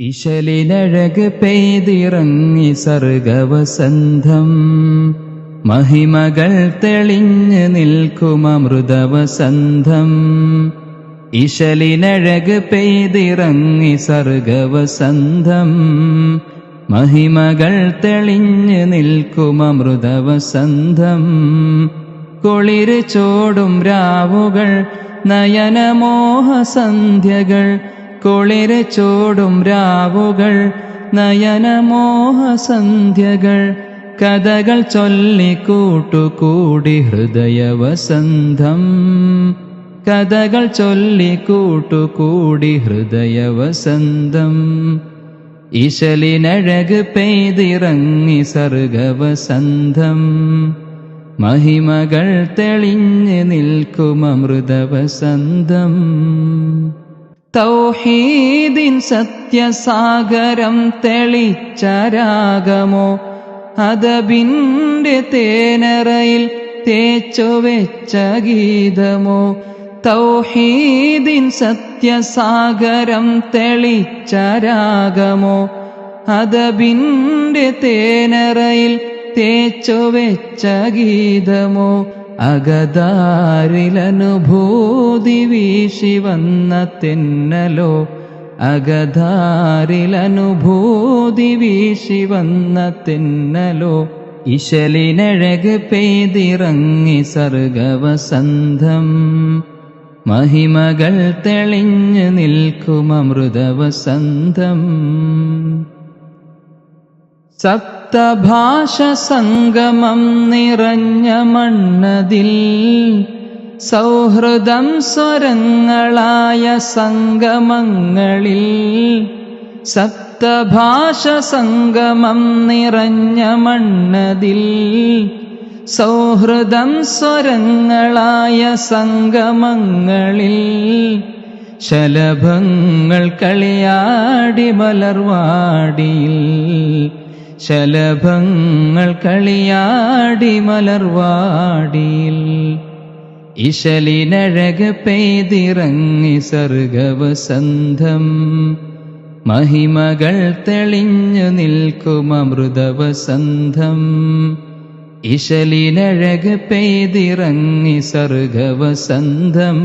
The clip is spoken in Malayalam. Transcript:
ഇശലിനഴക് പെയ്തിറങ്ങി സർഗവസന്ധം. മഹിമകൾ തെളിഞ്ഞ് നിൽക്കും അമൃതവസന്തം ഇശലിനഴക് പെയ്തിറങ്ങി സർഗവസന്ധം. മഹിമകൾ തെളിഞ്ഞ് നിൽക്കും അമൃതവസന്തം കുളിര് ചോടും രാവുകൾ നയനമോഹ സന്ധ്യകൾ കുളിര് ചോടും രാവുകൾ നയനമോഹസന്ധ്യകൾ കഥകൾ ചൊല്ലിക്കൂട്ടുകൂടി ഹൃദയവസന്തം കഥകൾ ചൊല്ലിക്കൂട്ടുകൂടി ഹൃദയവസന്തം ഇശലിനഴക് പെയ്തിറങ്ങി സർഗവസന്തം. മഹിമകൾ തെളിഞ്ഞ് നിൽക്കും അമൃതവസന്തം. തൗഹീദിൻ സത്യസാഗരം തെളിച്ച രാഗമോ? അതബിന്റെ തേനറയിൽ തേച്ചു വെച്ച ഗീതമോ? തൗഹീദിൻ സത്യസാഗരം തെളിച്ച രാഗമോ? അതബിന്റെ തേനറയിൽ തേച്ചു വെച്ച ഗീതമോ? അകതാരിലനുഭൂതി വീശി വന്ന തെന്നലോ അകതാരിലനുഭൂതി വീശി വന്ന തെന്നലോ ഇശലിനഴക് പെയ്തിറങ്ങി സർഗവസന്ധം. മഹിമകൾ തെളിഞ്ഞു നിൽക്കും അമൃതവസന്തം സപ്തഭാഷ സംഗമം നിറഞ്ഞ മണ്ണതിൽ സൗഹൃദം സ്വരങ്ങളായ സംഗമങ്ങളിൽ സപ്തഭാഷ സംഗമം നിറഞ്ഞ മണ്ണതിൽ സൗഹൃദം സ്വരങ്ങളായ സംഗമങ്ങളിൽ ശലഭങ്ങൾ കളിയാടി മലർവാടിയിൽ ശലഭങ്ങൾ കളിയാടി മലർവാടിയിൽ. ഇശലിനഴക പെയ്തിറങ്ങി സർഗവസന്ധം. മഹിമകൾ തെളിഞ്ഞു നിൽക്കും അമൃതവസന്തം ഇശലിനഴക പെയ്തിറങ്ങി സർഗവസന്തം